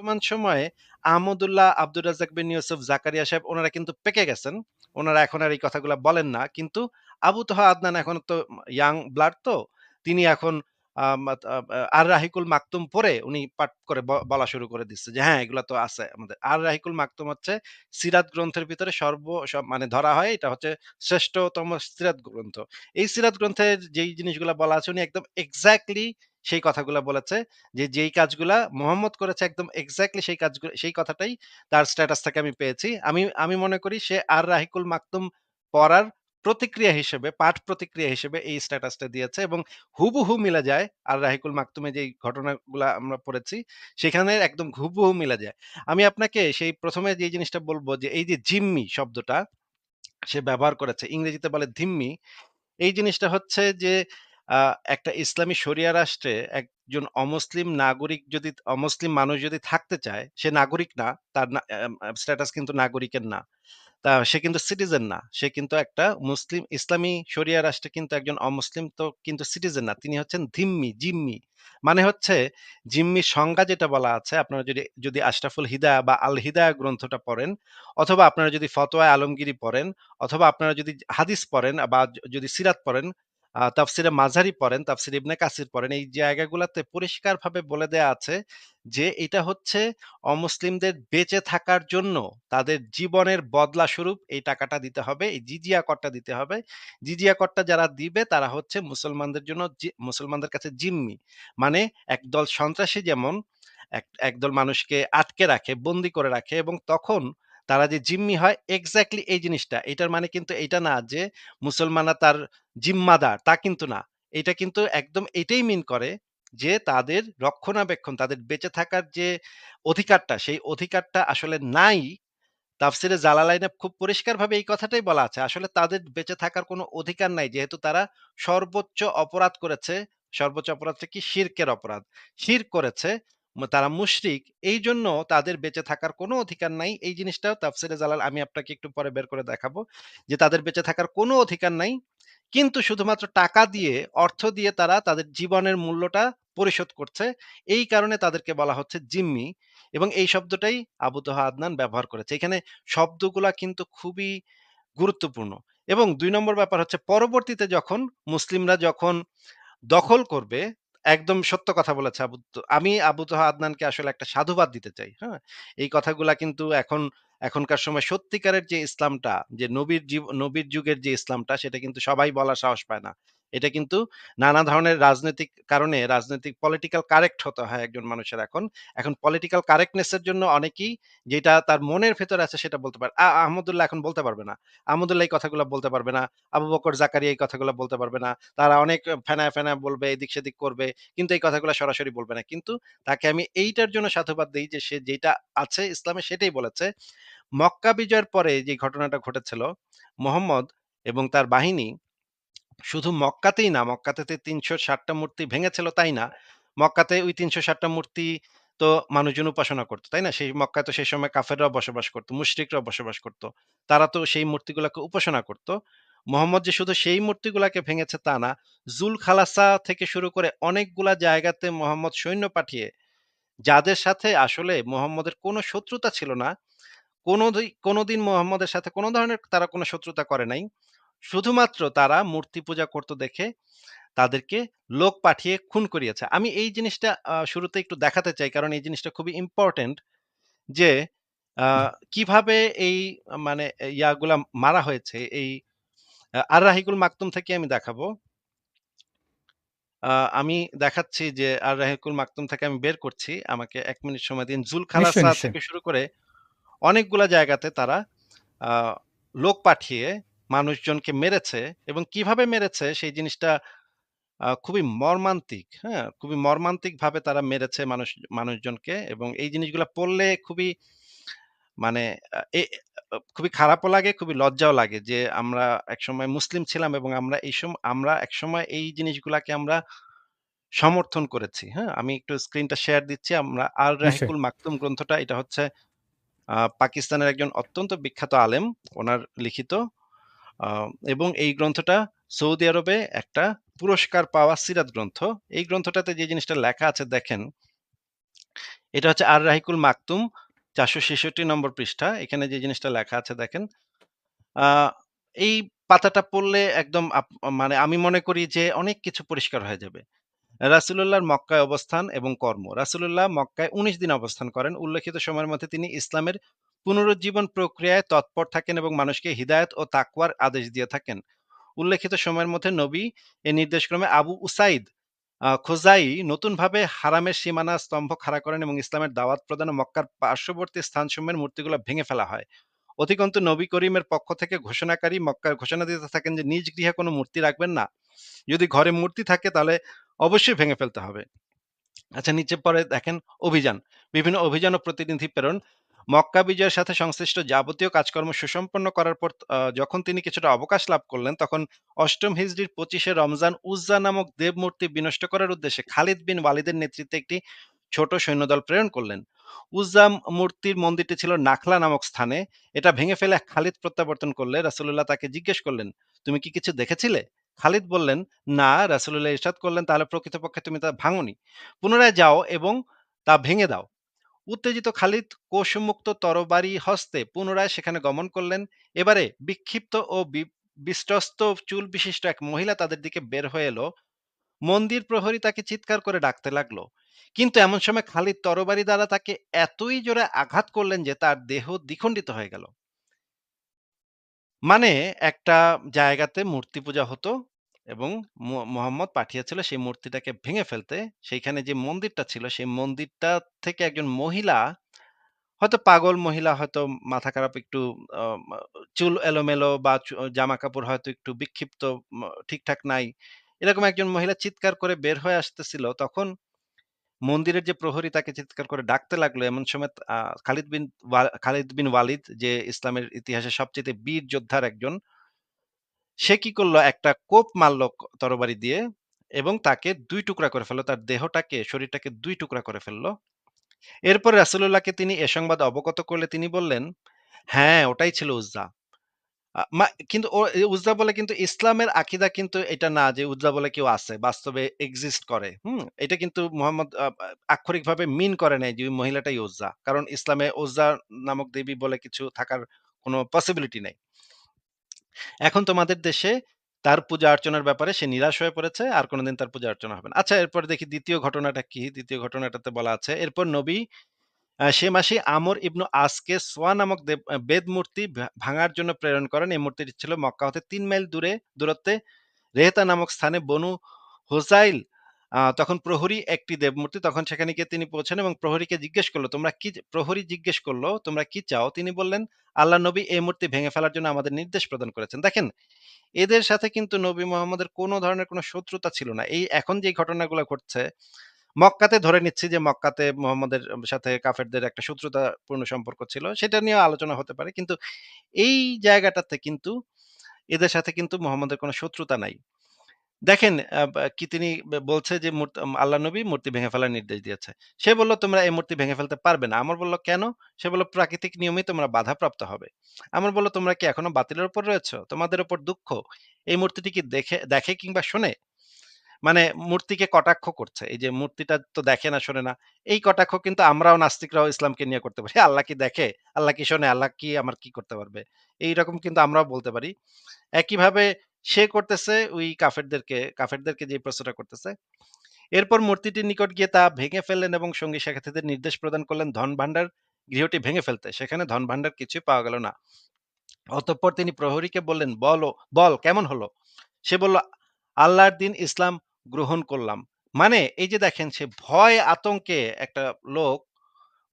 বর্তমান সময়ে আহমদুল্লাহ, আব্দুর রাজ্জাক বিন ইউসুফ, জাকারিয়া সাহেব ওনারা কিন্তু পেকে গেছেন। ওনারা এখন আর এই কথাগুলা বলেন না। কিন্তু আবু তোহা আদনান এখন তো ইয়াং ব্লাড তো। তিনি এখন আর রাহিকুল মাকতুম পড়ে উনি পাঠ করে বলা শুরু করে দিচ্ছে যে, "হ্যাঁ, এগুলা তো আছে আমাদের।" আর রাহিকুল মাকতুম হচ্ছে সিরাত গ্রন্থের ভিতরে সর্ব মানে ধরা হয় এটা হচ্ছে শ্রেষ্ঠতম সিরাত গ্রন্থ। এই সিরাত গ্রন্থের যেই জিনিসগুলা বলা আছে উনি একদম এক্সাক্টলি সেই কথাগুলা বলেছে যে, যেই কাজগুলা মুহাম্মদ করেছে একদম এক্সাক্টলি সেই কাজগুলো সেই কথাটাই তার স্ট্যাটাস থেকে আমি পেয়েছি। আমি আমি মনে করি সে আর রাহিকুল মাকতুম পড়ার প্রতিক্রিয়া হিসেবে, পাঠ প্রতিক্রিয়া হিসেবে এই স্ট্যাটাসটা দিয়েছে এবং হুবহু মিলে যায় আর রাহিকুল মাকতুমে যেই ঘটনাগুলা আমরা পড়েছি, সেখানে একদম হুবহু মিলে যায়। আমি আপনাকে সেই ১ম এ যে জিনিসটা বলব যে, এই যে জিম্মি শব্দটা সে ব্যবহার করেছে। ইংরেজিতে বলে ধিম্মি। এই জিনিসটা হচ্ছে যে একটা ইসলামী শরিয়া রাষ্ট্রে একজন অমুসলিম নাগরিক যদি অমুসলিম মানুষ যদি থাকতে চায়, সে নাগরিক না। তার না স্ট্যাটাস কিন্তু নাগরিকের না। তা সে কিন্তু সিটিজেন না। সে কিন্তু একটা মুসলিম ইসলামী শরিয়া রাষ্ট্রে কিন্তু একজন অমুসলিম তো কিন্তু সিটিজেন না। তিনি হচ্ছেন ধিম্মি, জিম্মি। মানে হচ্ছে জিম্মির সংজ্ঞা যেটা বলা আছে আপনারা যদি যদি আশরাফুল হিদায়া বা আল হিদায়া গ্রন্থটা পড়েন অথবা আপনারা যদি ফতোয়ায়ে আলমগীরি পড়েন অথবা আপনারা যদি হাদিস পড়েন বা যদি সিরাত পড়েন, তাফসিরে মাঝারি পড়েন, তাফসিরে ইবনে কাসির পড়েন, এই জায়গাগুলাতে পরিষ্কারভাবে বলে দেয়া আছে যে এটা হচ্ছে অমুসলিমদের বেঁচে থাকার জন্য তাদের জীবনের বদলা স্বরূপ এই টাকাটা দিতে হবে। এই জিজিয়া করটা দিতে হবে। জিজিয়া করটা যারা দিবে তারা হচ্ছে মুসলমানদের জন্য মুসলমানদের কাছে জিম্মি। মানে একদল সন্ত্রাসী যেমন এক একদল মানুষকে আটকে রাখে, বন্দি করে রাখে এবং তখন তারা যে জিম্মি হয় এক্স্যাক্টলি এই জিনিসটা। এটার মানে কিন্তু এটা না যে মুসলমানরা তার জিম্মাদার, তা কিন্তু না। এটা কিন্তু একদম এটাই মিন করে যে তাদের রক্ষণাবেক্ষণ, তাদের বেঁচে থাকার যে অধিকারটা, সেই অধিকারটা আসলে নাই। তাফসিরে জালালাইনে খুব পরিষ্কারভাবে এই কথাটাই বলা আছে। আসলে তাদের বেঁচে থাকার কোনো অধিকার নাই। যেহেতু তারা সর্বোচ্চ অপরাধ করেছে। সর্বোচ্চ অপরাধটা কি? শিরকের অপরাধ। শিরক করেছে। তারা মুশরিক। এইজন্য তাদের বেঁচে থাকার কোনো অধিকার নাই। এই জিনিসটাও তাফসিরে জালাল আমি আপনাকে একটু পরে বের করে দেখাবো। যে তাদের বেঁচে থাকার কোনো অধিকার নাই। কিন্তু শুধুমাত্র টাকা দিয়ে, অর্থ দিয়ে তারা তাদের জীবনের মূল্যটা পরিশোধ করছে। এই কারণে তাদেরকে বলা হচ্ছে জিম্মি এবং এই শব্দটাই আবু তোহা আদনান ব্যবহার করেছে। এখানে শব্দগুলা কিন্তু খুবই গুরুত্বপূর্ণ এবং দুই নম্বর ব্যাপার হচ্ছে পরবর্তীতে যখন মুসলিমরা যখন দখল করবে, একদম সত্য কথা বলেছে আবু আমি আবু তোহা আদনানকে আসলে একটা সাধুবাদ দিতে চাই। হ্যাঁ? এই কথাগুলা কিন্তু এখন এখনকার সময় সত্যিকারের যে ইসলামটা, যে নবীর নবীর যুগের যে ইসলামটা সেটা কিন্তু সবাই বলার সাহস পায় না। এটা কিন্তু নানা ধরনের রাজনৈতিক কারণে রাজনৈতিক পলিটিক্যাল কারেক্ট হতে হয় একজন মানুষের এখন। এখন পলিটিক্যাল কারেক্টনেস এর জন্য অনেকেই যেটা তার মনের ভেতরে আছে সেটা বলতে পারে। আহমদুল্লাহ এখন বলতে পারবে না। আহমদুল্লাহ এই কথাগুলা বলতে পারবে না। আবু বকর জাকারিয়া এই কথাগুলা বলতে পারবে না। তারা অনেক ফেনায়, ফেনায় বলবে, এদিক সেদিক করবে। কিন্তু এই কথাগুলা সরাসরি বলবে না। কিন্তু তাকে আমি এইটার জন্য সাধুবাদ দিই যে সে যেটা আছে ইসলামে সেটাই বলেছে। মক্কা বিজয়ের পরে যে ঘটনাটা ঘটেছিল, মোহাম্মদ এবং তার বাহিনী শুধু মক্কাতেই না, মক্কাতে তিনশো ষাটটা মূর্তি ভেঙেছিল তাই না। মক্কাতে ওই ৩৬০ টা মূর্তি তো মানুষজন উপাসনা করতো তাই না? সেই মক্কায় তো সেই সময় কাফেররাও বসবাস করতো মুশরিকরাও বসবাস করত। তারা তো সেই মূর্তিগুলোকে উপাসনা করত। মোহাম্মদ যে শুধু সেই মূর্তিগুলাকে ভেঙেছে তা না। জুল খালাসা থেকে শুরু করে অনেকগুলা জায়গাতে মোহাম্মদ সৈন্য পাঠিয়ে যাদের সাথে আসলে মোহাম্মদের কোনো শত্রুতা ছিল না, কোনোদি কোনোদিন মোহাম্মদের সাথে কোনো ধরনের তারা কোনো শত্রুতা করে নাই। শুধুমাত্র তারা মূর্তি পূজা করতে দেখে তাদেরকে লোক পাঠিয়ে খুন করিয়েছে। আমি এই জিনিসটা শুরুতে একটু দেখাতে চাই কারণ এই জিনিসটা খুবই ইম্পোর্টেন্ট যে কীভাবে এই মানে ইয়াগুলা মারা হয়েছে। এই আর রাহিকুল মাকতুম থেকে আমি দেখাবো। আমি দেখাচ্ছি যে আর রাহিকুল মাকতুম থেকে আমি বের করছি। আমাকে এক মিনিট সময় দিন। নিশ্চয়ই, জুলখালাসা থেকে শুরু করে অনেকগুলা জায়গাতে তারা লোক পাঠিয়ে মানুষজনকে মেরেছে এবং কীভাবে মেরেছে সেই জিনিসটা খুবই মর্মান্তিক, হ্যাঁ? খুবই মর্মান্তিকভাবে তারা মেরেছে মানুষ মানুষজনকে এবং এই জিনিসগুলা পড়লে খুবই মানে খুবই খারাপও লাগে, খুবই লজ্জাও লাগে যে আমরা একসময় মুসলিম ছিলাম এবং আমরা এই সম আমরা একসময় এই জিনিসগুলাকে আমরা সমর্থন করেছি, হ্যাঁ? আমি একটু স্ক্রিনটা শেয়ার দিচ্ছি। আমরা আল রাহিকুল মাকতুম গ্রন্থটা এটা হচ্ছে পাকিস্তানের একজন অত্যন্ত বিখ্যাত আলেম, ওনার লিখিত। এবং এই গ্রন্থটা সৌদি আরবে একটা পুরস্কার পাওয়া সিরাত গ্রন্থ। এই গ্রন্থটাতে যে জিনিসটা লেখা আছে, দেখেন, এটা হচ্ছে আর রাহিকুল মাকতুম ৪৬৬ নম্বর পৃষ্ঠা। এখানে যে জিনিসটা লেখা আছে, দেখেন। এই পাতাটা পড়লে একদম মানে আমি মনে করি যে অনেক কিছু পরিষ্কার হয়ে যাবে। রাসূলুল্লাহর মক্কায় অবস্থান এবং কর্ম। রাসূলুল্লাহ মক্কায় ১৯ দিন অবস্থান করেন। উল্লেখিত সময়ের মধ্যে তিনি ইসলামের পুনরুজ্জীবন প্রক্রিয়ায় তৎপর থাকেন এবং মানুষকে হিদায়াত ও তাকওয়ার আদেশ দিয়ে থাকেন। উল্লেখিত সময়ের মধ্যে নবী এ নির্দেশক্রমে আবু উসাইদ খোজাই নতুনভাবে হারামের সীমানা স্তম্ভ খাড়া করেন এবং ইসলামের দাওয়াত প্রদানে মক্কার পার্শ্ববর্তী স্থানসমূহের মূর্তিগুলো ভেঙে ফেলা হয়। অধিকন্তু নবী করিমের পক্ষ থেকে ঘোষণাকারী মক্কার ঘোষণা দিতে থাকেন যে, নিজ গৃহে কোনো মূর্তি রাখবেন না। যদি ঘরে মূর্তি থাকে তাহলে অবশ্যই ভেঙে ফেলতে হবে। আচ্ছা নিচে পরে দেখেন অভিযান। বিভিন্ন অভিযান ও প্রতিনিধি প্রেরণ। মক্কা বিজয়ের সাথে সংশ্লিষ্ট যাবতীয় কাজকর্ম সুসম্পন্ন করার পর যখন তিনি কিছুটা অবকাশ লাভ করলেন তখন অষ্টম হিজড়ির পঁচিশে রমজান উজ্জা নামক দেবমূর্তি বিনষ্ট করার উদ্দেশ্যে খালিদ বিন ওয়ালিদের নেতৃত্বে একটি ছোট সৈন্যদল প্রেরণ করলেন। উজ্জা মূর্তির মন্দিরটি ছিল নাখলা নামক স্থানে। এটা ভেঙে ফেলে খালিদ প্রত্যাবর্তন করলে রাসূলুল্লাহ তাকে জিজ্ঞেস করলেন, "তুমি কি কিছু দেখেছিলে?" খালিদ বললেন, "না।" রাসূলুল্লাহ ইরশাদ করলেন, "তাহলে প্রকৃতপক্ষে তুমি তা ভাঙনি পুনরায় যাও এবং তা ভেঙে দাও।" উত্তেজিত খালিদ কোষমুক্ত তরবারি হস্তে পুনরায় সেখানে গমন করলেন। এবারে বিক্ষিপ্ত ও বিস্তস্ত চুল বিশিষ্ট এক মহিলা তাদের দিকে বের হয়ে এলো। মন্দির প্রহরী তাকে চিৎকার করে ডাকতে লাগল। কিন্তু এমন সময় খালিদ তরবারি দ্বারা তাকে এতই জোরে আঘাত করলেন যে তার দেহ দ্বিখণ্ডিত হয়ে গেল। মানে একটা জায়গাতে মূর্তি পূজা হতো এবং মোহাম্মদ পাঠিয়েছিল সেই মূর্তিটাকে ভেঙে ফেলতে। সেইখানে যে মন্দিরটা ছিল সেই মন্দিরটা থেকে একজন মহিলা, হয়তো পাগল মহিলা, হয়তো মাথা খারাপ একটু চুল এলোমেলো বা চু জামাকাপড় হয়তো একটু বিক্ষিপ্ত ঠিকঠাক নাই। এরকম একজন মহিলা চিৎকার করে বের হয়ে আসতেছিল। তখন মন্দিরের যে প্রহরী তাকে চিৎকার করে ডাকতে লাগল। এমন সময় খালিদ বিন খালিদ বিন ওয়ালিদ যে ইসলামের ইতিহাসে সবচেয়ে বীর যোদ্ধার একজন সে কি করল? একটা কোপ মারল তরবারি দিয়ে এবং তাকে ২ টুকরা করে ফেলল। তার দেহটাকে, শরীরটাকে ২ টুকরা করে ফেলল। এরপরে রাসূলুল্লাহকে তিনি এ সংবাদ অবগত করলে তিনি বললেন, "হ্যাঁ, ওটাই ছিল উজ্জা।" কিন্তু উজ্জা বলে কিন্তু ইসলামের আকিদা কিন্তু এটা না যে উজ্জা বলে কেউ আছে, বাস্তবে এক্সিস্ট করে। হুম? এটা কিন্তু মোহাম্মদ আক্ষরিকভাবে মিন করে নাই যে মহিলাটাই উজ্জা। কারণ ইসলামে উজ্জা নামক দেবী বলে কিছু থাকার কোনো পসিবিলিটি নাই। এখন তোমাদের দেশে তার পূজা অর্চনার ব্যাপারে সে নিরাশ হয়ে পড়েছে। আর কোনোদিন তার পূজা অর্চনা হবে না। আচ্ছা এরপর দেখি দ্বিতীয় ঘটনাটা কি? দ্বিতীয় ঘটনাটাতে বলা আছে, এরপর নবী সে মাসে আমর ইবনু আসকে সোয়া নামক বেদ মূর্তি ভাঙার জন্য প্রেরণ করেন। এই মূর্তিটি ছিল মক্কা হতে তিন মাইল দূরে দূরত্বে রেহতা নামক স্থানে বনু হুযাইল আ তখন প্রহরী একটি দেবমূর্তি। তখন সেখানে গিয়ে তিনি পৌঁছান এবং প্রহরীকে জিজ্ঞেস করল, "তোমরা কি" প্রহরী জিজ্ঞেস করল, "তোমরা কি চাও?" তিনি বললেন, আল্লাহ নবী এই মূর্তি ভেঙে ফেলার জন্য আমাদের নির্দেশ প্রদান করেছেন।" দেখেন, এদের সাথে কিন্তু নবী মুহাম্মদের কোন ধরনের কোন শত্রুতা ছিল না। এই এখন যে ঘটনাগুলো ঘটছে, মক্কাতে ধরে নিচ্ছি যে মক্কাতে মুহাম্মদের সাথে কাফেরদের একটা শত্রুতাপূর্ণ সম্পর্ক ছিল। সেটা নিয়েও আলোচনা হতে পারে। কিন্তু এই জায়গাটাতে কিন্তু এদের সাথে কিন্তু মুহাম্মদের কোনো শত্রুতা নাই। দেখেন কি তিনি বলছে যে মূর্ত আল্লাহর নবী মূর্তি ভেঙে ফেলার নির্দেশ দিয়েছে। সে বলল, "তোমরা এই মূর্তি ভেঙে ফেলতে পারবে না।" আমর বলল, "কেন?" সে বলল, "প্রাকৃতিক নিয়মেই তোমরা বাধাপ্রাপ্ত হবে।" আমর বলল, "তোমরা কি এখনও বাতিলের উপর রয়েছ? তোমাদের উপর দুঃখ। এই মূর্তিটি কি দেখে দেখে কিংবা শোনে?" মানে মূর্তিকে কটাক্ষ করছে। এই যে মূর্তিটা তো দেখে না, শোনে না। এই কটাক্ষ কিন্তু আমরাও নাস্তিকরাও ইসলামকে নিয়ে করতে পারি। আল্লাহ কি দেখে? আল্লাহ কি শোনে? আল্লাহ কি আমার কি করতে পারবে? এইরকম কিন্তু আমরাও বলতে পারি। একইভাবে সে করতেছে ওই কাফেরদেরকে, কাফেরদেরকে যে প্রশ্নটা করতেছে। এরপর মূর্তিটির নিকট গিয়ে তা ভেঙে ফেললেন এবং সঙ্গী সাথীদের নির্দেশ প্রদান করলেন ধন-ভাণ্ডার গৃহটি ভেঙে ফেলতে। সেখানে ধন-ভাণ্ডার কিছুই পাওয়া গেল না। অতঃপর তিনি প্রহরীকে বললেন, "বলো বল কেমন হলো?" সে বলল, "আল্লাহর দিন ইসলাম গ্রহণ করলাম।" মানে এই যে দেখেন সে ভয় আতঙ্কে একটা লোক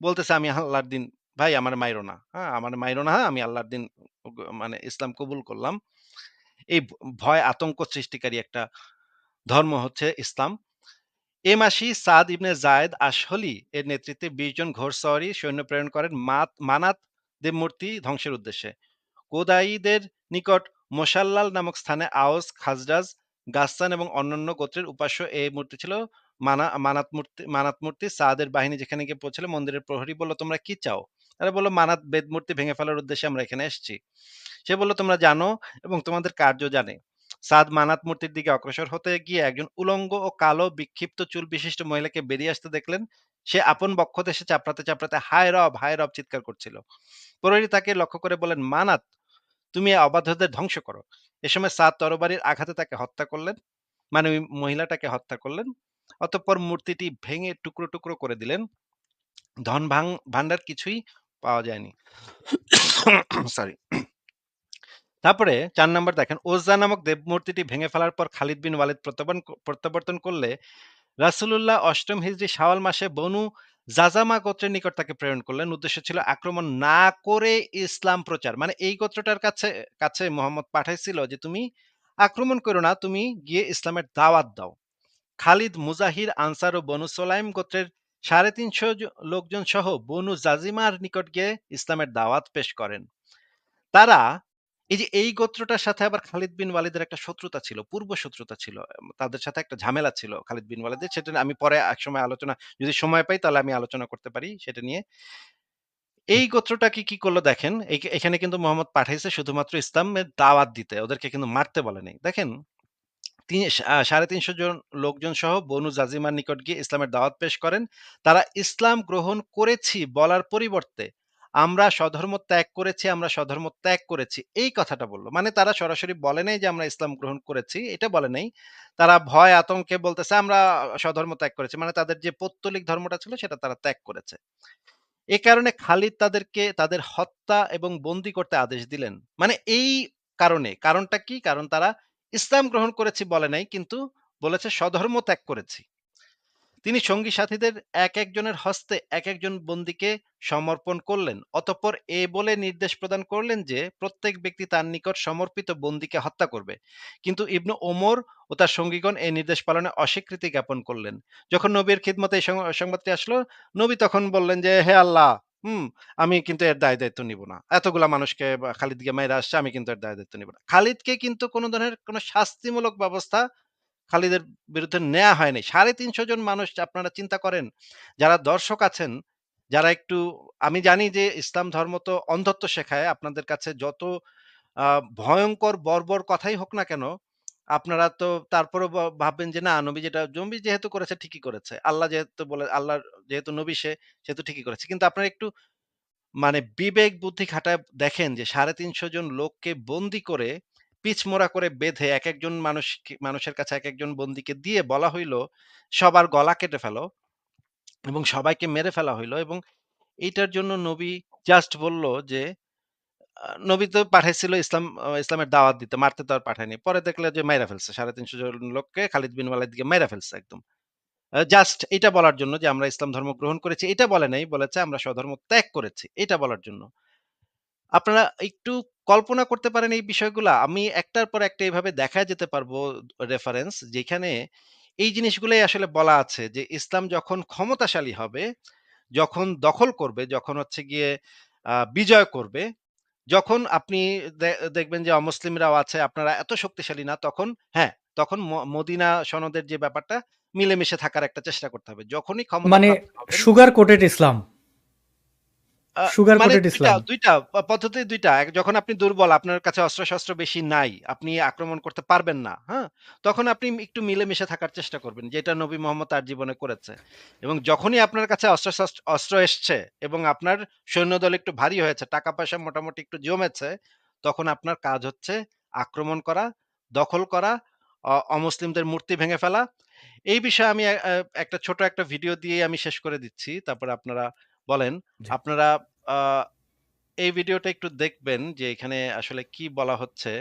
বলতেছে, "আমি আল্লাহর দিন ভাই আমার মাইরো না। হ্যাঁ? আমার মাইরো না। আমি আল্লাহর দিন মানে ইসলাম কবুল করলাম।" এই ভয় আতঙ্ক সৃষ্টিকারী একটা ধর্ম হচ্ছে ইসলাম। এ মাসেই সাদ ইবনে যায়েদ আশহলী এর নেতৃত্বে ২০ জন ঘোড়সওয়ারি সৈন্য প্রেরণ করেন মাত মানাত দেবমূর্তি ধ্বংসের উদ্দেশ্যে। কোদাইদের নিকট মোশাল্লাল নামক স্থানে আওস, খাজরাজ, গাসসান এবং অন্যান্য গোত্রের উপাস্য এই মূর্তি ছিল। মানা মানাত মূর্তি মানাত মূর্তি সাদের বাহিনী যেখানে গিয়ে পৌঁছাল মন্দিরের প্রহরী বলল, "তোমরা কি চাও?" তারা বলল, "মানাত বেদ মূর্তি ভেঙে ফেলার উদ্দেশ্যে আমরা এখানে এসেছি।" সে বলল, "তোমরা জানো এবং তোমাদের কার্য জানে।" সাদ মানাত মূর্তির দিকে অগ্রসর হতে গিয়ে একজন উলঙ্গ ও কালো বিক্ষিপ্ত চুল বিশিষ্ট মহিলাকে বেরিয়ে আসতে দেখলেন। সে আপন বক্ষ দেশে চাপড়াতে, চাপড়াতে "হায় রব, হায় রব" চিৎকার করছিল। প্রহরী তাকে লক্ষ্য করে বললেন, "মানাত, তুমি অবাধ্যদের ধ্বংস করো।" এ সময় সাদ তরবারির আঘাতে তাকে হত্যা করলেন। মানে ওই মহিলাটাকে হত্যা করলেন। অতঃপর মূর্তিটি ভেঙে টুকরো, টুকরো করে দিলেন। ধন ভাং ভান্ডার কিছুই পাওয়া যায়নি। সরি। তারপরে ৪ নাম্বার দেখেন, ওজ্জা নামক দেবমূর্তিটি ভেঙে ফেলার পর খালিদ বিন ওয়ালিদ প্রত্যাবর্তন করলে রাসূলুল্লাহ অষ্টম হিজরি শাওয়াল মাসে বনু জাজামা গোত্রের নিকট তাকে প্রেরণ করলেন। উদ্দেশ্য ছিল আক্রমণ না করে ইসলাম প্রচার। মানে এই গোত্রটার কাছে কাছে মোহাম্মদ পাঠাইছিল যে তুমি আক্রমণ করো না, তুমি গিয়ে ইসলামের দাওয়াত দাও। খালিদ, মুজাহির, আনসার ও বনু সোলাইম গোত্রের সাড়ে তিনশো লোকজন সহ বনু জাজিমার নিকট গিয়ে ইসলামের দাওয়াত পেশ করেন। তারা এই যে এই গোত্রটার সাথে আবার খালিদ বিন ওয়ালিদের একটা শত্রুতা ছিল, পূর্ব শত্রুতা ছিল। তাদের সাথে একটা ঝামেলা ছিল খালিদ বিন ওয়ালিদের। সেটা আমি পরে এক সময় আলোচনা যদি সময় পাই তাহলে আমি আলোচনা করতে পারি সেটা নিয়ে। এই গোত্রটাকে কি কি করল দেখেন, এখানে কিন্তু মোহাম্মদ পাঠাইছে শুধুমাত্র ইসলামের দাওয়াত দিতে। ওদেরকে কিন্তু মারতে বলে নাই। দেখেন তিনি আ ৩৫০ জন লোকজন সহ বনু জাজিমার নিকট গিয়ে ইসলামের দাওয়াত পেশ করেন। তারা ইসলাম গ্রহণ করেছি বলার পরিবর্তে আমরা স্বধর্ম ত্যাগ করেছি, আমরা স্বধর্ম ত্যাগ করেছি এই কথাটা বলল মানে তারা সরাসরি বলে নাই যে আমরা ইসলাম গ্রহণ করেছি, এটা বলে নাই। তারা ভয় আতঙ্কে বলতেছে আমরা স্বধর্ম ত্যাগ করেছি। মানে তাদের যে পৌত্তলিক ধর্মটা ছিল সেটা তারা ত্যাগ করেছে। এ কারণে খালিদ তাদেরকে তাদের হত্যা এবং বন্দি করতে আদেশ দিলেন। মানে এই কারণে, কারণটা কি? কারণ তারা ইসলাম গ্রহণ করেছি বলে নাই কিন্তু বলেছে স্বধর্ম ত্যাগ করেছি। তিনি সঙ্গী সাথীদের এক একজনের হস্তে এক একজন বন্দীকে সমর্পণ করলেন। অতঃপর এ বলে নির্দেশ প্রদান করলেন যে প্রত্যেক ব্যক্তি তার নিকট সমর্পিত বন্দীকে হত্যা করবে। কিন্তু ইবনু ওমর ও তার সঙ্গীগণ এই নির্দেশ পালনে অস্বীকৃতি জ্ঞাপন করলেন। যখন নবীর খিদমতে এই সংবাদটি আসলো, নবী তখন বললেন যে, "হে আল্লাহ, হুম, আমি কিন্তু এর দায়-দায়িত্ব নিব না। এতগুলা মানুষকে খালিদকে মাইরা আসছে, আমি কিন্তু এর দায়-দায়িত্ব নিব না।" খালিদকে কিন্তু কোন ধরনের কোন শাস্তিমূলক ব্যবস্থা খালিদের বিরুদ্ধে নেয়া হয়নি। ৩৫০ জন মানুষ আপনারা চিন্তা করেন, যারা দর্শক আছেন, যারা একটু আমি জানি যে ইসলাম ধর্ম তো অন্ধত্ব শেখায়। আপনাদের কাছে যত আ ভয়ংকর বর্বর কথাই হোক না কেন, আপনারা তো তারপরেও ব ভাববেন যে না নবী যেটা নবী যেহেতু করেছে ঠিকই করেছে। আল্লাহ যেহেতু বলে আল্লাহ যেহেতু নবী সে, সেহেতু ঠিকই করেছে। কিন্তু আপনারা একটু মানে বিবেক বুদ্ধি খাটায় দেখেন যে ৩৫০ জন লোককে বন্দি করে পিছমোড়া করে বেঁধে এক একজন মানুষকে মানুষের কাছে এক একজন বন্দিকে দিয়ে বলা হইল, "সবার গলা কেটে ফেলো" এবং সবাইকে মেরে ফেলা হইল এবং এইটার জন্য নবী জাস্ট বলল যে নবী তো পাঠাইছিল ইসলাম ইসলামের দাওয়াত দিতে, মারতে তো আর পাঠায়নি। পরে দেখলে যে মাইরা ফেলছে। ৩৫০ জন লোককে খালিদ বিন ওয়ালিদকে মাইরা ফেলছে একদম। জাস্ট এটা বলার জন্য যে আমরা ইসলাম ধর্ম গ্রহণ করেছি, এটা বলে নাই। বলেছে আমরা স্বধর্ম ত্যাগ করেছি। এটা বলার জন্য। আপনারা একটু কল্পনা করতে পারেন এই বিষয়গুলা? আমি একটার পর একটা এভাবে দেখায় যেতে পারব রেফারেন্স যেখানে এই জিনিসগুলাই আসলে বলা আছে যে ইসলাম যখন ক্ষমতাশালী হবে, যখন দখল করবে, যখন হচ্ছে গিয়ে বিজয় করবে, যখন আপনি দেখবেন যে অমুসলিমরাও আছে, আপনারা এত শক্তিশালী না তখন হ্যাঁ, তখন মদিনা সনদের যে ব্যাপারটা মিলেমিশে থাকার একটা চেষ্টা করতে হবে। যখনই ক্ষমতা মানে sugar coated Islam. Sugar coated Islam. ২ টা প পদ্ধতি ২ টা। এক যখন আপনি দুর্বল, আপনার কাছে অস্ত্র-শস্ত্র বেশি নাই, আপনি আক্রমণ করতে পারবেন না, হ্যাঁ? তখন আপনি একটু মিলেমিশে থাকার চেষ্টা করবেন। যেটা নবী মোহাম্মদ তার জীবনে করেছে। এবং যখনই আপনার কাছে অস্ত্র-শস্ত্র অস্ত্র এসছে এবং আপনার সৈন্যদল একটু ভারী হয়েছে, টাকা-পয়সা মোটামুটি একটু জমেছে, তখন আপনার কাজ হচ্ছে আক্রমণ করা, দখল করা, অমুসলিমদের মূর্তি ভেঙে ফেলা। এই বিষয়ে আমি একটা ছোট একটা ভিডিও দিয়ে আমি শেষ করে দিচ্ছি। তারপর আপনারা বলেন। আপনারা এই ভিডিওটা একটু দেখবেন যে এখানে আসলে কি বলা হচ্ছে।